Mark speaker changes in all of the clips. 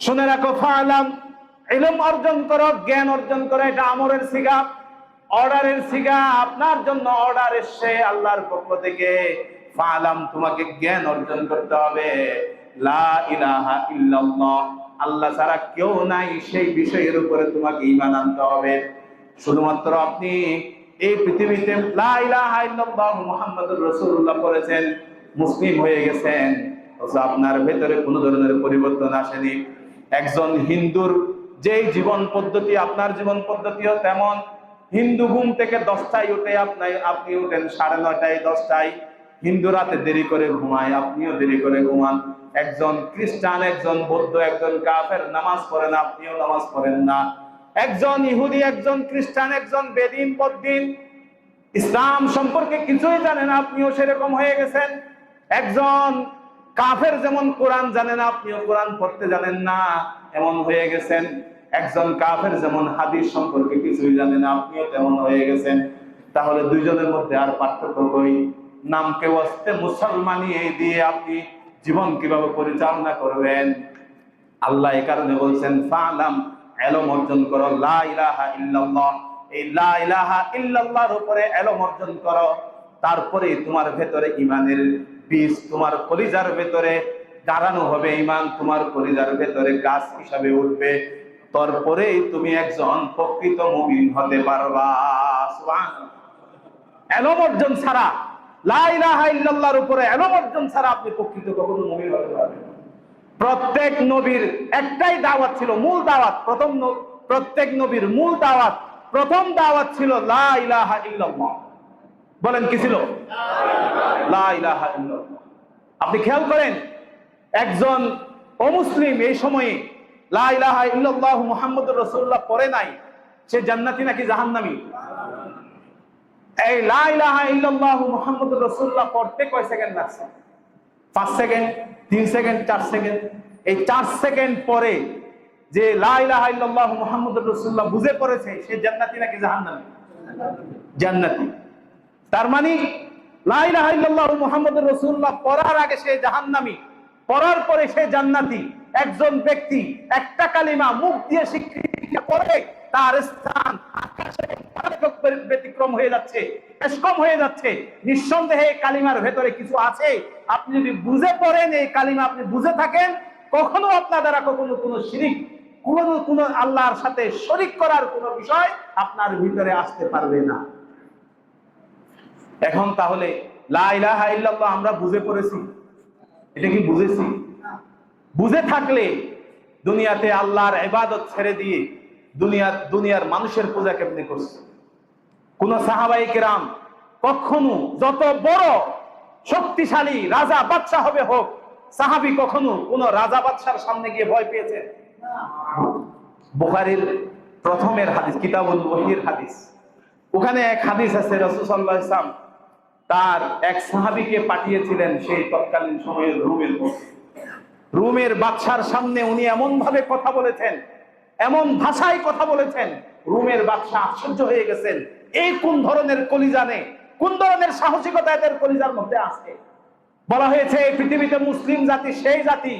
Speaker 1: শুনে রাখো, ফালাম। ইলম অর্জন করো, জ্ঞান অর্জন করো, এটা আমরের সিগা। অর্ডারের সিগা, আপনার জন্য অর্ডার এসছে আল্লাহর পক্ষ থেকে। ফালাম, তোমাকে জ্ঞান অর্জন করতে হবে। লা ইলাহা ইল্লাল্লাহ। আল্লাহ ছাড়া কেউ নাই, সেই বিষয়ের উপরে তোমাকে ঈমান আনতে হবে। শুধুমাত্র আপনি এই পৃথিবীতে লা ইলাহা ইল্লাল্লাহ মুহাম্মাদুর রাসূলুল্লাহ পড়েছেন, মুসলিম হয়ে গেছেন। আপনার ভেতরে কোনো ধরনের পরিবর্তন আসেনি। একজন হিন্দুর যেই জীবন পদ্ধতি, আপনার জীবন পদ্ধতিও তেমন। হিন্দু ঘুম থেকে দশটায় উঠে আপনার আপনি উঠেন সাড়ে নয়টায়, দশটায়। হিন্দু রাতে দেরি করে ঘুমায়, আপনিও দেরি করে ঘুমান। একজন খ্রিস্টান, একজন বৌদ্ধ, একজন কাফের, নামাজ পড়েন, আপনিও নামাজ পড়েন না। একজন ইহুদি, একজন খ্রিস্টান, একজন বেদিন বদ্দিন ইসলাম সম্পর্কে কিছুই জানেন আপনিও সেরকম হয়ে গেছেন। একজন কাফের যেমন কোরআন জানেন আপনিও কোরআন পড়তে জানেন না। এমন হয়ে গেছেন। একজন কাফের যেমন হাদিস সম্পর্কে কিছুই জানেন আপনিও তেমন হয়ে গেছেন। তাহলে দুইজনের মধ্যে আর পার্থক্য কই? নামকে ওয়াস্তে মুসলমানি এই দিয়ে আপনি জীবন কীভাবে পরিচালনা করবেন? আল্লাহ এই কারণে বলছেন, ফালাম এলম অর্জন করো, লা ইলাহা ইল্লাল্লাহ। এই লা ইলাহা ইল্লাল্লাহর উপরে এলম অর্জন করো। তারপরে তোমার ভেতরে ইমানের বীজ তোমার কলিজার ভেতরে দাঁড়ানো হবে ইমান তোমার কলিজার ভেতরে গাছ হিসাবে উঠবে। তারপরেই তুমি একজন প্রকৃত মুমিন হতে পারবা। এলম অর্জন ছাড়া, লা ইলাহা ইল্লাল্লাহর উপরে এলম অর্জন ছাড়া আপনি প্রকৃত কখনো মুমিন হতে পারবেন প্রত্যেক নবীর একটাই দাওয়াত ছিল, মূল দাওয়াত, প্রথম প্রত্যেক নবীর মূল দাওয়াত, প্রথম দাওয়াত ছিল লা ইলাহা ইল্লাল্লাহ। বলেন, কি ছিল? আপনি খেয়াল করেন, একজন অমুসলিম এই সময়ে লা ইলাহা ইল্লাল্লাহ মুহাম্মদুর রাসূলুল্লাহ নাই, সে জান্নাতি নাকি জাহান্নামী? এই লা ইলাহা ইল্লাল্লাহু মুহাম্মাদুর রাসূলুল্লাহ পড়তে কয় সেকেন্ড লাগছে? পাঁচ সেকেন্ড, তিন সেকেন্ড, চার সেকেন্ড? এই চার সেকেন্ড পরে যে লা ইলাহা ইল্লাল্লাহু মুহাম্মাদুর রাসূলুল্লাহ বুঝে পড়েছে, সে জান্নাতি নাকি জাহান্নামী? জান্নাতি। তার মানে ইলাহা ইল্লাল্লাহু পড়ার আগে সে জাহান্নামী, পড়ার পরে সে জান্নাতি। একজন ব্যক্তি একটা কালিমা মুখ দিয়ে স্বীকৃতি তার স্থান ব্যতিক্রম হয়ে যাচ্ছে হয়ে যাচ্ছে। নিঃসন্দেহে কালিমার ভেতরে কিছু আছে। আপনি যদি বুঝে পড়েন এই কালিমা, আপনি বুঝে থাকেন, কখনো আপনার দ্বারা কখনো কোনো শিরিক, কোনো কোনো আল্লাহর সাথে শরিক করার কোনো বিষয় আপনার ভিতরে আসতে পারবে না। এখন তাহলে আমরা বুঝে পড়েছি। এটা কি বুঝেছি? বুঝে থাকলে দুনিয়াতে আল্লাহর ইবাদত ছেড়ে দিয়ে দুনিয়া দুনিয়ার মানুষের পূজা কেমনি করছে? কোন সাহাবাই কেরাম কখনো যত বড় শক্তিশালী রাজা বাদশাহ হবে হোক, সাহাবি কখনো কোন রাজা বাদশার সামনে গিয়ে ভয় পেয়েছে? বুখারীর প্রথমের হাদিস, কিতাবুল ওহির হাদিস। ওখানে এক হাদিস আছে, রাসূলুল্লাহ ইসলাম তার এক সাহাবীকে পাঠিয়েছিলেন সেই তৎকালীন সময়ে রুমের মধ্যে। রুমের বাদশার সামনে উনি এমন ভাবে কথা বলেছেন, এমন ভাষায় কথা বলেছেন, রুমের বাদশা আশ্চর্য হয়ে গেছেন। এই কোন ধরনের কলিজানে কোন ধরনের সাহসিকতা এদের কলিজার মধ্যে আছে? বলা হয়েছে, এই পৃথিবীতে মুসলিম জাতি সেই জাতি,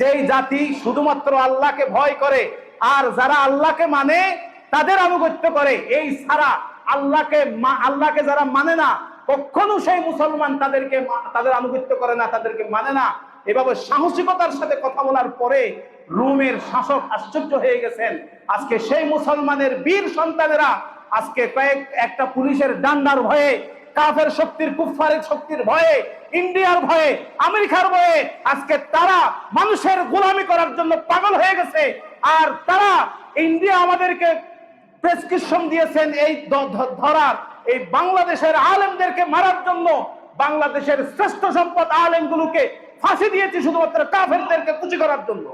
Speaker 1: যেই জাতি শুধুমাত্র আল্লাহকে ভয় করে, আর যারা আল্লাহকে মানে তাদের আনুগত্য করে। এই ছাড়া আল্লাহকে আল্লাহকে যারা মানে না কখনো সেই মুসলমান তাদেরকে তাদের আনুগত্য করে না, তাদেরকে মানে না। এভাবে সাহসিকতার সাথে কথা বলার পরে রুমের শাসক আশ্চর্য হয়ে গেছেন। আজকে সেই মুসলমানের বীর সন্তানেরা আজকে কয়েক, একটা পুলিশের ডান্ডার ভয়ে, কাফের শক্তির কুফারের শক্তির ভয়ে, ইন্ডিয়ার ভয়ে, আমেরিকার ভয়ে আজকে তারা মানুষের গোলামি করার জন্য পাগল হয়ে গেছে। আর তারা ইন্ডিয়া আমাদেরকে প্রেসক্রিপশন দিয়েছেন এই ধরার। এই বাংলাদেশের আলেমদেরকে মারার জন্য বাংলাদেশের শ্রেষ্ঠ সম্পদ আলেমগুলোকে ফাঁসি দিয়েছে শুধুমাত্র কাফেরদেরকে খুশি করার জন্য।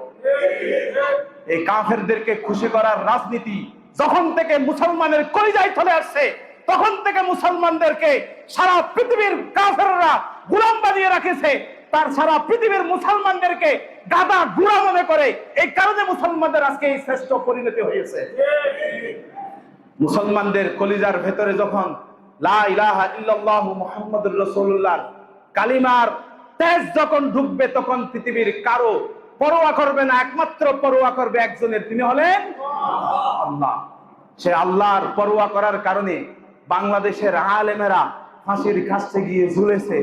Speaker 1: এই কাফেরদেরকে খুশি করার রাজনীতি যখন থেকে মুসলমানের কলিজায় চলে আসছে, তখন থেকে মুসলমানদেরকে সারা পৃথিবীর কাফেররা গুলাম বানিয়ে রাখেছে তার সারা পৃথিবীর মুসলমানদেরকে গাদা গুড়া মনে করে। এই কারণে মুসলমানদের আজকে এই শ্রেষ্ঠ পরিণতি হয়েছে। মুসলমানদের কলিজার ভেতরে যখন কালিমার তেজ যখন ঢুকবে, তখন পৃথিবীর কারও পরোয়া করবে না, একমাত্র পরোয়া করবে একজনের। তিনি হলেন আল্লাহ। সে আল্লাহর পরোয়া করার কারণে বাংলাদেশের আলেমেরা ফাঁসির কাছে গিয়ে ঝুলেছে।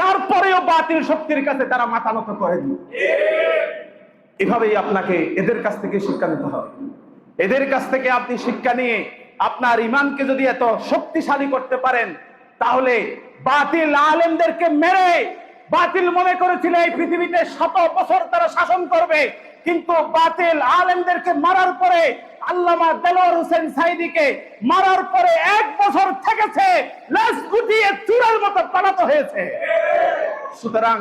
Speaker 1: তারপরেও বাতিল শক্তির কাছে তারা মাথা নত করেনি। এভাবেই আপনাকে এদের কাছ থেকে শিক্ষা নিতে হবে। এদের কাছ থেকে আপনি শিক্ষা নিয়ে আপনার ইমানকে যদি এত শক্তিশালী করতে পারেন, তাহলে বাতিল আলেমদেরকে মেরে বাতিল মনে করেছিল এই পৃথিবীতে শত বছর তারা শাসন করবে, কিন্তু বাতিল আলেমদেরকে মারার পরে আল্লামা দেলোয়ার হোসেন সাইদিকে মারার পরে এক বছর থেকেছে, লাশ গুটিয়ে চূড়ার মতো পালাতে হয়েছে। সুতরাং